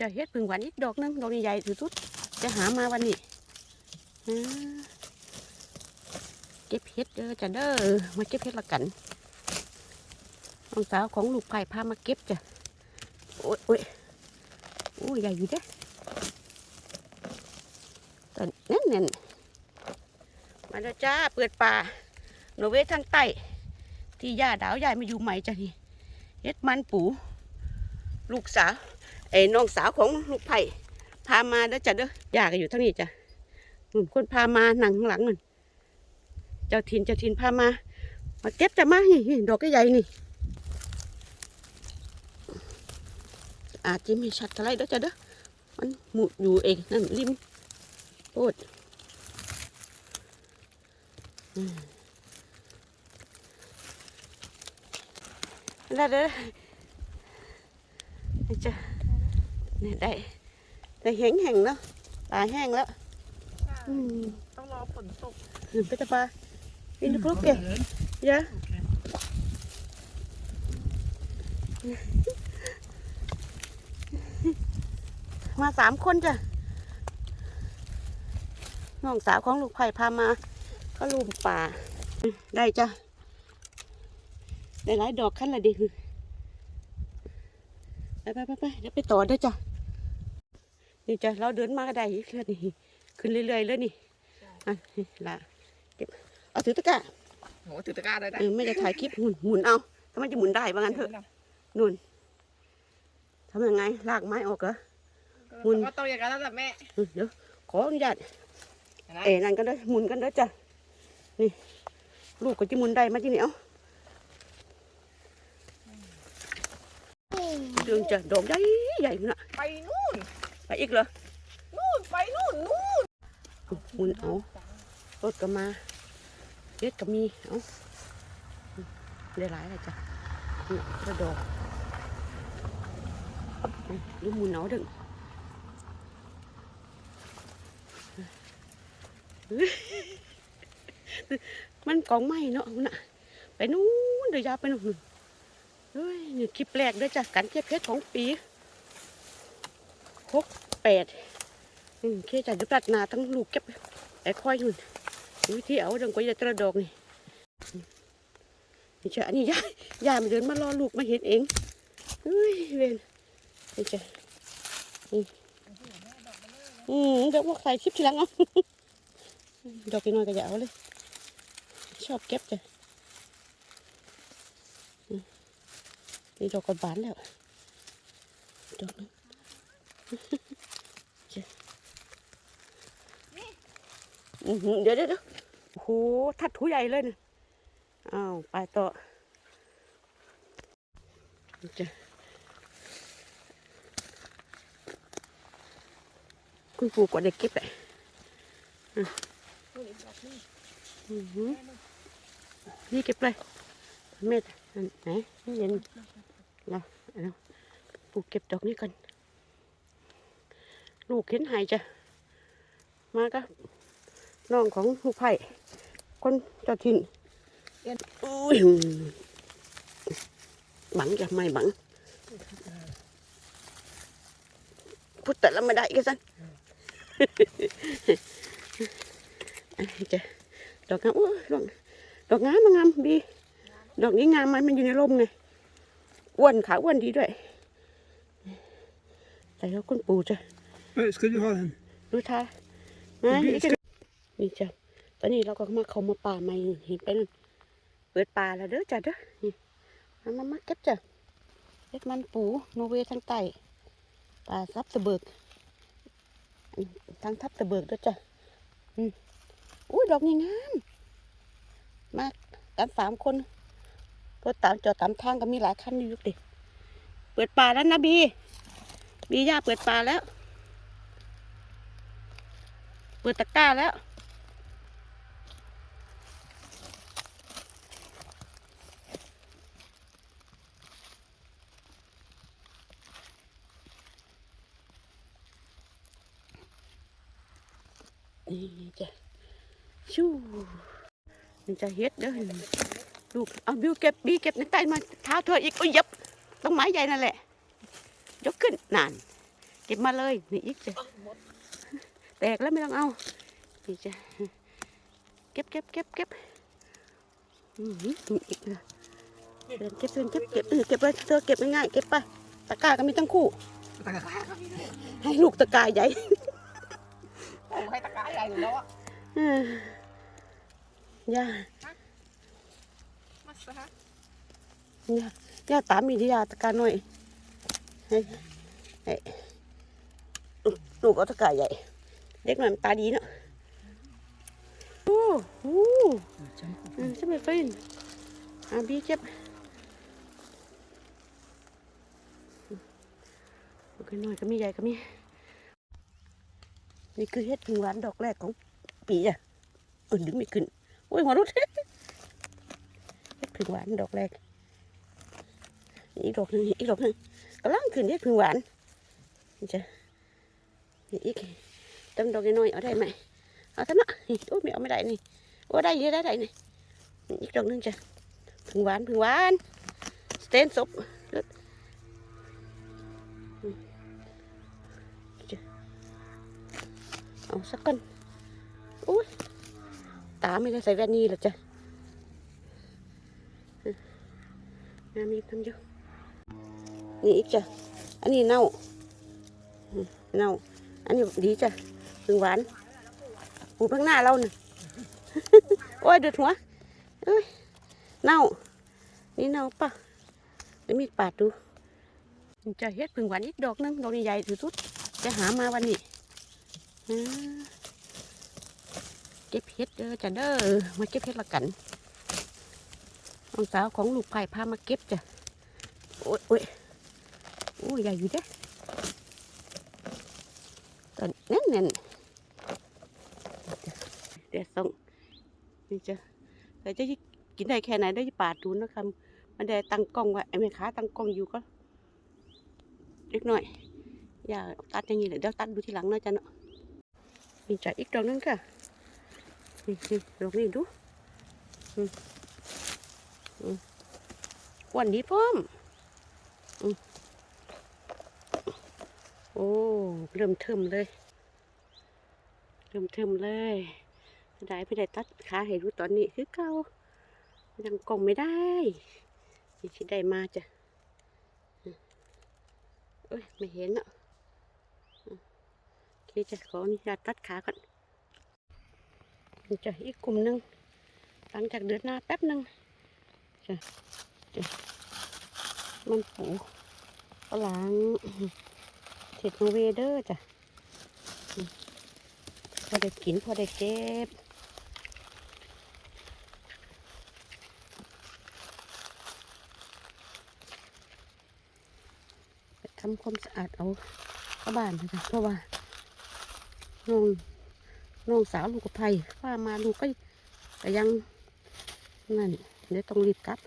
จะเฮ็ดพึ่งหวานอีกดอกนึงดอกใหญ่ๆถือทุดจะหามาวันนี้เก็บเฮ็ดเด้อจะเด้อมาเก็บเฮ็ดละกันน้องสาวของลูกไผ่พามาเก็บจ้ะโอ้ยโอ้ยโอ้ยใหญ่อยู่เด้อตอนนั่นนั่นมาแล้วจ้าเปิดป่าโนเวททางใต้ที่ย่าดาวใหญ่มาอยู่ใหม่จ้ะนี่เฮ็ดมันปู ลูกสาว ไอ้น้องสาวของลูกไผ่พามาเด้อจ้ะเด้อยากอยู่ทั้งนี้จ้ะคนพามาหนังหลังนั่นเจ้าถิ่นเจ้าถิ่นพามา มาเก็บจ้ะมานี่ดอกก็ใหญ่นี่ อาจจะไม่ชัดเท่าไรเด้อจ้ะเด้อมันหมุดอยู่เองนั่นริมโพดอืมได้เด้อจ้ะ นี่ได้ได้แห้งแห้งๆแล้วตายแห้งแล้วอืมต้องรอฝนตกอืมไปตะปาอินทพุกเกยะมาสามคนจ้ะน้องสาวของลูกไผ่พามา ก็ลุมป่า ได้จ้ะ ได้หลายดอกขั้นละดิไปไปไปไปเดี๋ยวไปต่อเด้อจ้ะ นี่จ้ะเราเดินมาก็ได้อีกแล้วนี่ขึ้นเรื่อยๆเลยนี่อะนี่ละเก็บเอาถือตะกร้าโหถือตะกร้าได้ได้เออไม่ได้ถ่ายคลิปหมุนหมุนเอาถ้ามันจะหมุนได้ว่างั้นเถอะนุ่นทำยังไงลากไม้ออกเหรอ หมุน ก็ต้องอย่างนั้นแล้วแหละแม่อืมเดี๋ยวขออนุญาตนะเอ๋นั่นกันเด้อหมุนกันเด้อจ้ะนี่ลูกก็จะหมุนได้มาที่นี่เอาเดืองจ้ะดอกใหญ่ใหญ่น่ะไปนู่น ไปอีกเหรอ นู่นไปนู่นนู่นหมุนเอารถก็มาเล็ดก็มี เอาได้หลายเลยจ้ะกระดอกดูหมุนเอาเดึงมันกองไม้เนาะน่ะ ไปนู้นเดี๋ยวยาไปนู่นเฮ้ยนี่คลิปแรกด้วยจ้ะการเก็บเพชรของปี หกแปดอืมเคจะดูปลัดนาทั้งลูกเก็บไอ้ค่อยหุ่นวิธีเอาดังกว่าจะตระดอกนี่นี่จ้ะอันนี้ยายยายมันเดินมารอลูกมาเห็นเองเฮ้ยเวนนี่จ้ะอืมอืมเดี๋ยวว่าใครคลิปทีหลังเอาดอกน้อยก็อย่าเอาเลย ชอบเก็บจ้ะนี่ดอกกระบานแล้วดอกนึง เดี๋ยวเดี๋ยวโหทัดถูใหญ่เลยนะอ้าวไปต่อจ้ะคุณปู่ก็ได้เก็บแหละนู่นอีกดอกนึงอือหือนี่เก็บเลยเม็ดไหนเย็นเราเอาปลูกเก็บดอกนี้กัน ลูกเห็นหายจ้ะมาก็น้องของลูกไผ่คนเจ้าถิ่นอุ้ยบังจะไม่บังพูดแต่ละไม่ได้ก็สั่นจ้ะดอกงามอุ้ยดอกดอกงามมางามดีดอกนี้งามมันมันอยู่ในร่มไงอ้วนขาอ้วนดีด้วยแต่แล้วคุณปู่จ้ะ Ouais, Skal du ha den? ดูท่านะนี่จ้ะนี่จ้ะตอนนี้เราก็มาเข้ามาป่าใหม่เห็นไปนั่นเปิดป่าแล้วเด้อจ้ะเด้อนี่มามามาเก็บจ้ะเล็ดมันปูโนเวย์ทางใต้ป่าทับตะเบิกอืมทางทับตะเบิกเด้อจ้ะอืมอุ้ยดอกนี่งามมากกันสามคนรถตามจอดตามทางก็มีหลายคันอยู่ดิเปิดป่าแล้วนะบี บีย่าเปิดป่าแล้ว เปิดตะกร้าแล้วนี่จ้ะชูมันจะเฮ็ดเด้อลูกเอาบิวเก็บบีเก็บในใต้มาเท้าเธออีกโอ้ยยับต้องไม้ใหญ่นั่นแหละ ยกขึ้นนานเก็บมาเลยนี่อีกจ้ะ แตกแล้วไม่ต้องเอานี่จ้ะเก็บเก็บเก็บเก็บอืมนี่อีกเลยเดินเก็บเดินเก็บเก็บเออเก็บเลยเธอเก็บง่ายๆเก็บไปตะกร้าก็มีทั้งคู่ตะกร้าครับพี่ให้ลูกตะกร้าใหญ่ผมให้ตะกร้าใหญ่อยู่แล้วอะเออย่ามาซะย่าย่าตามมีที่ยาตะกร้าหน่อยให้ให้ลูกลูกเอาตะกร้าใหญ่ เด็กหน่อยมันตาดีเนาะโอ้โหอืมใช่ไหมฟินอะบีเจ็บโอเคหน่อยก็มีใหญ่ก็มี นี่คือเห็ดพึ่งหวานดอกแรกของปีอะเออดึงไม่ขึ้นโอ้ยหัวรุดเห็ดพึ่งหวานดอกแรกอีกดอกหนึงอีกดอกหนึงกำลังขึ้นเห็ดพึ่งหวานนี่จ้ะนี่อีก ต้นดอกน้อยๆเอาได้ไหมเอาท่านนะนี่โอ้ยไม่เอาไม่ได้นี่โอ้ได้เยอะได้ได้นี่อีกด อกหนึงจ้ะพึ่งหวานหวานสเตนศพเอาสักกันอุ้ยตาไม่ได้ใส่แว่นนี่หรอจ้ะงามีทำอยู่นี่อีกจ้ะอันนี้เน่าเน่าอันนี้ดีจ้ะพึ่งหวานปลูกข้างหน้าเราน่ะโอ้ยเดือดหัวเอ้ยเน่า นี่เน่าปะเดี๋ยวมีดปาดดูจะเฮ็ดพึ่งหวานอีกดอกนึงดอกใหญ่ถือสุดจะหามาวันนี้เก็บเฮ็ดเด้อจ้ะเด้อมาเก็บเฮ็ดละกันน้องสาวของลูกไผ่พามาเก็บจ้ะโอ้ยโอ้ยโอ้ยใหญ่อยู่เด้ตอแน่นแน่นๆ เดี๋ยวส่งนี่จ้ะแต่จะกินได้แค่ไหนได้ปาดดูนะครับมันได้ตั้งกล้องไว้ไอ้แม่ค้าตั้งกล้องอยู่ก็เล็กหน่อย อย่าตัดอย่างนี้เลยเดี๋ยวตัดดูทีหลังนะจ๊ะเนาะนี่จ้ะอีกดอกนึงค่ะนี่นี่ดอกนี้ดูอืมอืมอ้วนดีพร้อมอืมโอ้ เริ่มเทิมเลย เริ่มเทิมเลย ได้ไม่ได้ตัดขาให้รู้ตอนนี้คือเก่ายังกลมไม่ได้นี่ที่ได้มาจ้ะเอ้ยไม่เห็นอะโอเคจ้ะขออนุญาตตัดขาก่อนจะอีกกลุ่มนึงหลังจากเดือนหน้าแป๊บนึงจ้ะจ้ะมันปูฝรั่งเห็ดโนเวเดอร์จ้ะพอได้กินพอได้เก็บ ไปทำความสะ อาดเอาเข้าบ้านนะคะเพราะว่าน้องน้องสาวลูกกับไผ่ว่ามาลูกก็ก็ยังนั่นเดี๋ยวต้องรีบกลับ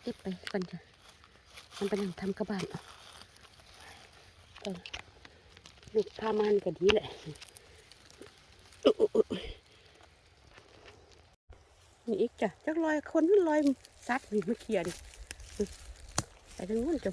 เก็บไปก่อนจ้ะมันไปนั่งทำกับบ้านลูกพามันก็ดีแหละนี่อีกจ้ะจักลอยคนลอยซัดนี่มาเคลียร์ดิไปทางนู้นจ้ะ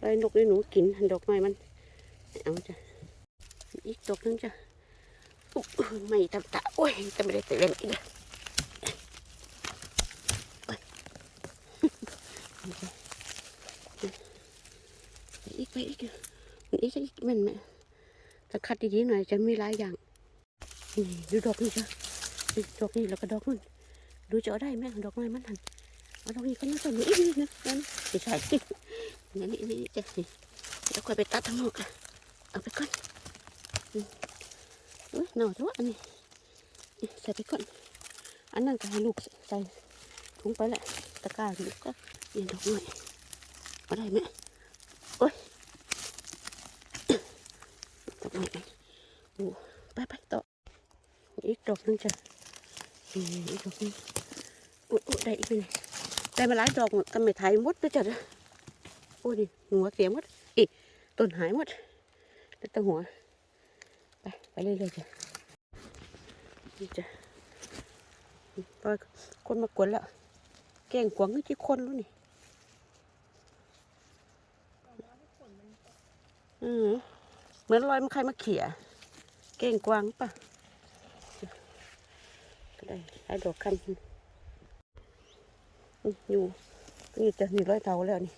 ได้ไหมโอ้ยได้แค่นี้ลอยนกได้หนูกินหันดอกไม้มัน เอาจ้ะ อีกดอกนึงจ้ะอุ๊ยไม่ทำตาโอ้ยจะไม่ได้เตือนอีกอ้ยอีกไปอีกอีกอีกมันแม่แต่คัดดีๆหน่อยจะมีหลายอย่างนี่ดูดอกนี่จ้ะดอกนี่แล้วก็ดอกนู่นดูจะเอาได้ไหมดอกไม้มันหันเอาตรงนี้ก็น่าจะมีอีกนิดนะนั่นไม่ใช่ นี่นี่นี่เดี๋ยวค่อยไปตัดทั้งหมดค่ะเอาไปก่อนอุ้ยหน่อทั้งอันนี้ใส่ไปก่อนอันนั้นก็ให้ลูกใส่ถุงไปแหละตะกร้าลูกก็เนี่ยดอกหน่อยเอาได้ไหมโอ้ยดอกหน่อยโอ้ไปไปต่ออีกดอกนึงจ้ะอีกดอกนึงอุ้ยได้อีกไหมได้มาหลายดอกหมดก็ไม่ทายมดด้วยจ้ะ โอ้ยนี่หัวเสียหมดอีต้นหายหมดแต่แตัวหัว ไป ไปเรื่อยๆจ้ะนี่จ้ะปอยคนมากวนแล้ว แกงกวางนี่ที่คนรู้นี่อืมเหมือนรอยมันใครมาเขี่ยแกงกวางปะก็ได้ไอ้ดอกคันอืมอยู่จะหนี่ร้อยเตาแล้วนี่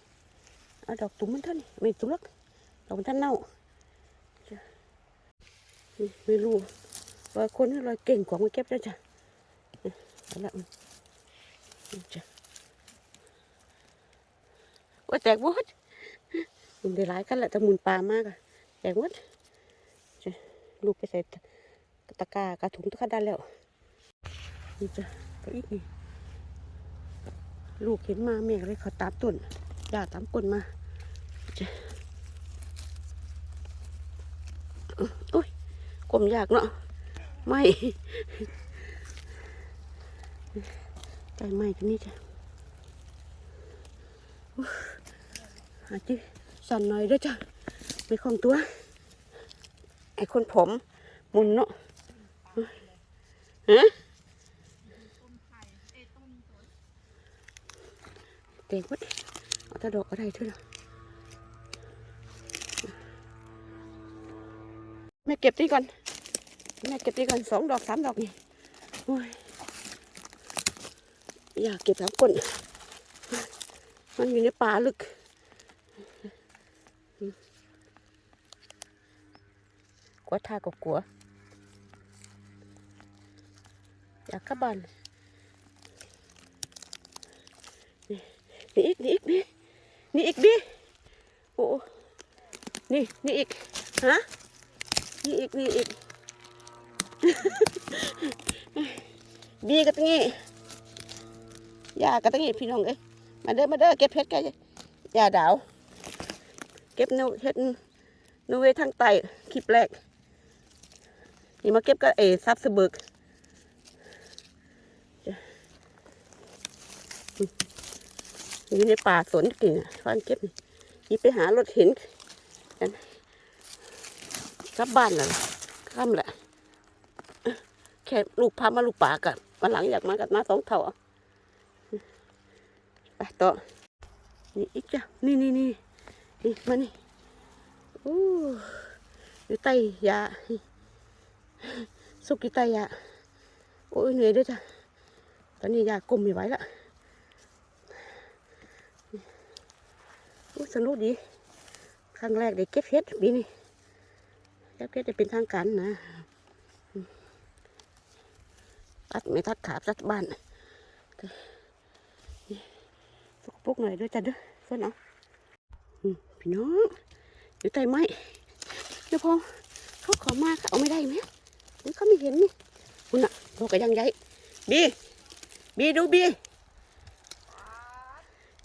เอาดอกตุ้มมันเท่านี่ไม่ตุ้มหรอกดอกมันท่านเน่าไม่รู้รอยคนรอยเก่งกว่ามาเก็บได้จ้ะเอาละมันจ้ะโอ้แตกหมดมันได้หลายกันแหละแต่มุนปลามากอะแตกหมดจ้ะลูกไปใส่ตะกากระถุงตะกร้าได้แล้วนี่จ้ะก็อีกนี่ลูกเห็นมาแม่เลยเขาตามต้น ย่าตามก้นมาจ้ะอุ้ยกลมยากเนาะไม่ใจไหม้กันนี่จ้ะอาจจะสั่นหน่อยด้วยจ้ะไม่คล่องตัว ไอ้คนผมมุนเนาะฮะเต็งวัด ตะดอกอะไรเถอะเนะแม่เก็บนี่ก่อนแม่เก็บนี่ก่อนสองดอกสามดอกนี่โอ้ยอยากเก็บสามก้นมันอยู่ในป่าลึกกลัวท่าก็กลัว อยากกลับบ้านนี่นี่อีกนี่อีกนี่ นี่อีกดิโอ้นี่นี่อีกฮะนี่อีกนี่อีกดีก็ตั้งงี้ยาก็ตั้งงี้พี่น้องเอ้ยมาเด้อมาเด้อเก็บเพชรกันยาดาว เก็บนูเฮ็ดนูเวทางใต้คลิปแรกนี่มาเก็บก็เอซับสะบึกจ้ะ อยู่ในป่าสนกิ่งฟันเก็บนี่ยีไปหารถเห็นกันกลับบ้านแล้วค่ำแหละแค่ลูกพามาลูกป่ากับวันหลังอยากมากับมาสองเท่าไปต่อนี่อีกจ้ะนี่นี่นี่นี่มานี่โอ้อยู่ใต้ยาสุกอยู่ใต้ยาโอ้ยเหนื่อยด้วยจ้ะตอนนี้ยากลมไม่ไหวละโอ้ สนุกดี ครั้งแรกได้เก็บเห็ดปีนี้เก็บเห็ดได้เป็นทางการนะตัดไม่ตัดขาตัดบ้านสกปรกหน่อยด้วยจ้ะเด้อเพื่อนเอาพี่น้อง อยู่ใต้ไม้เดี๋ยวพอเขาขอมาเขาเอาไม่ได้ไหมหรือเขาไม่เห็นนี่คุณน่ะพอก็ยังใหญ่บีบีดูบี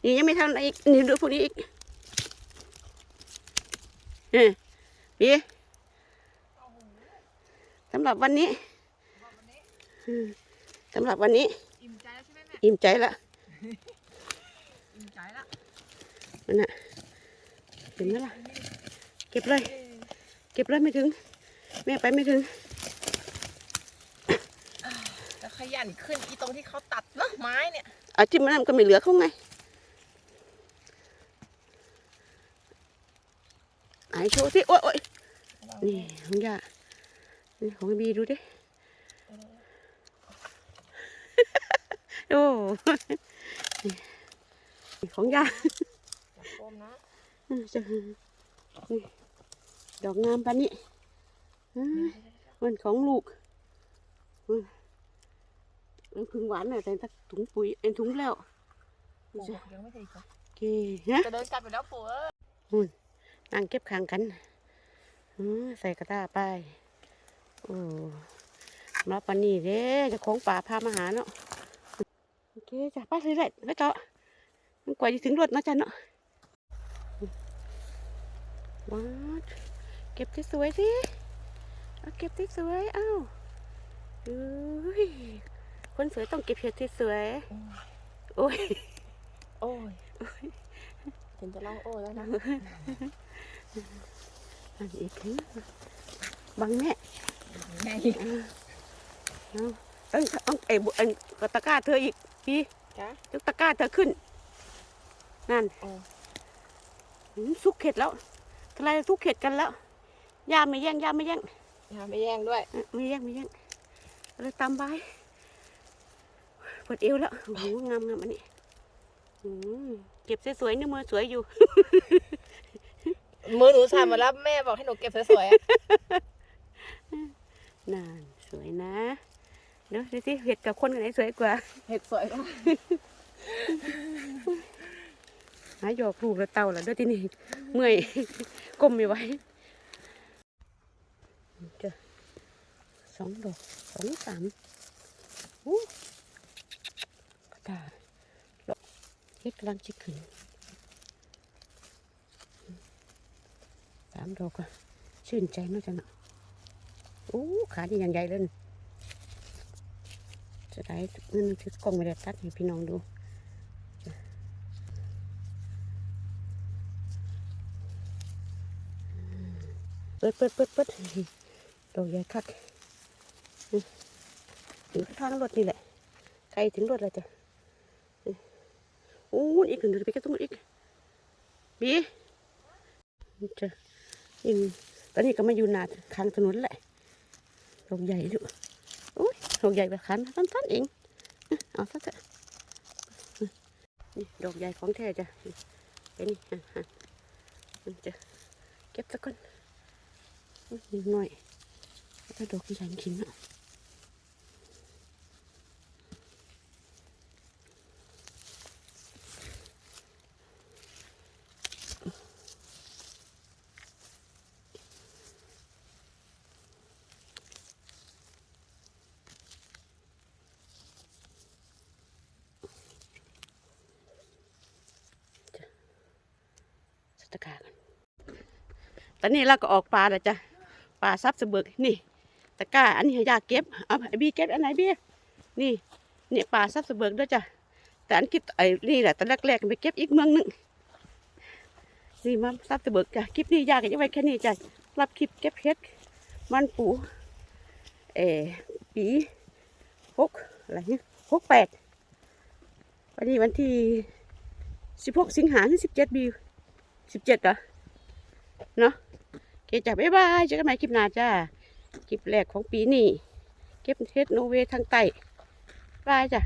นี่ยังไม่ทำอะไรอีกนี่ดูพวกนี้อีก ออบีสำหรับวันนี้สำหรับวันนี้ อิ่มใจแล้วใช่ไหมแม่ อิ่มใจละอิ่มใจละมันน่ะเห็นไหมล่ะ เก็บเลย เก็บเลยไม่ถึง แม่ไปไม่ถึงแล้วขยันขึ้นอีตรงที่เขาตัดเนาะไม้เนี่ยอาจิ้มมันนก็ไม่เหลือเขาไง ไหนโชว์สิโอ๊ยโอ๊ยนี่ของย่านี่ของบีดูดิโอ้นี่ของย่าอย่าโกมนะอืมจะนี่ดอกงามปานนี้อ่ามันของลูกอืมมันพึ่งหวานน่ะแต่ถ้าถุงปุ๋ยเอ็นถุงแล้วโอ้ยังไม่ถึงอีกเหรอโอเคฮะจะเดินกลับไปแล้วปู่เอ้ย นั่งเก็บข้างกันอืมใส่กระตาไปโอ้มาปานนี้เด้เจะของป่าพามาหาเนาะโอเคจ้ะไป้าเลยเลยไปต่อมันกว่าจะถึงรถเนาะจ้ะเนาะว้าวเก็บที่สวยสิเอาเก็บที่สวยเอ้าเอ้ยคนสวยต้องเก็บเห็ดที่สวยๆโอ้ยโอ้ย ถึงจะร้องโอ้แล้วนะอันอีกนะบังแม่แม่เอาต้องต้องเอ้ยบุเอ็งกตะกร้าเธออีกพี่จ้ะยกตะกร้าเธอขึ้น นั่นโอ้หืมซุกเห็ดแล้วทลายซุกเห็ดกันแล้วย่าไม่แย่งย่าไม่แย่งอย่าไม่แย่งด้วยเอ้ยไม่แย่งไม่แย่งเลยตามใบปวดเอวแล้วโอ้โหงามงามอันนี้อืม เก็บสวยๆนี่มือสวยอยู่ มือหนูสั่นหมาแล้วแม่บอกให้หนูเก็บสวยๆอะนั่นสวยนะเดี๋ยวดูสิเห็ดกับคนกันไหนสวยกว่า เห็ดสวยก็หาหยอกลูกแล้วเต่าแล้วเด้วยที่นี่เมื่อยก้มไม่ไหวเจอสองดอกสองสามอู้กระตายดอก็ดกำลังจะขึ้นสามดอกอะชื่นใจเนาจังเนาะอู้ขาดีอย่างใหญ่เลยจะได้เงินถือกล้องไม่ได้ตัดให้พี่น้องดูเปิดเปิดเปิดเปิดดอกใหญ่คักถึงทางรถนี่แหละใกลถึงรถแล้วจ้ะ อ้อีกหนึ่งเดี๋ยวไปกันตรงนู้นอีกบีจ้ะยิงตอนนี้ก็มาอยู่นาทางถนนแหละดอกใหญ่ดูโอ้ยดอกใหญ่แบบขันสั้นๆเองเอาซะเถอะนี่ดอกใหญ่ของแท้จ้ะเป็นนี่อะอะอืมจ้ะเก็บซะก่อนนิดหน่อยถ้าดอกใหญ่จริงอะสตะกากันต อนนี้เราก็ออกปลาแล้วจ้ะปลาซับสะเบิกนี่ตะกร้าอันนี้ยากเก็บเอาไอ้บีเก็บอันไหนบีนี่นี่ปลาซับสะเบิกด้วยจ้ะแต่อันคิดไอ้นี่แหละตอนแรกๆไปเก็บอีกเมืองหนึงนี่มาซับสะเบิกจ้ะคลิปนี้ยากจะไว้แค่นี้จ้ะรับคลิปเก็บเห็ดมันปูเออปีหกอะไรเนี่ยหกแปดวันนี้วันที่สิบหกสิงหาถึงสิบเจ็ดบีสิบเจ็ดเหรอเนาะ เคจ้ะบ๊ายบายเจอกันใหม่คลิปหน้าจ้าคลิปแรกของปีนี้เก็บเทสโนเวทางใต้บายจ้ะ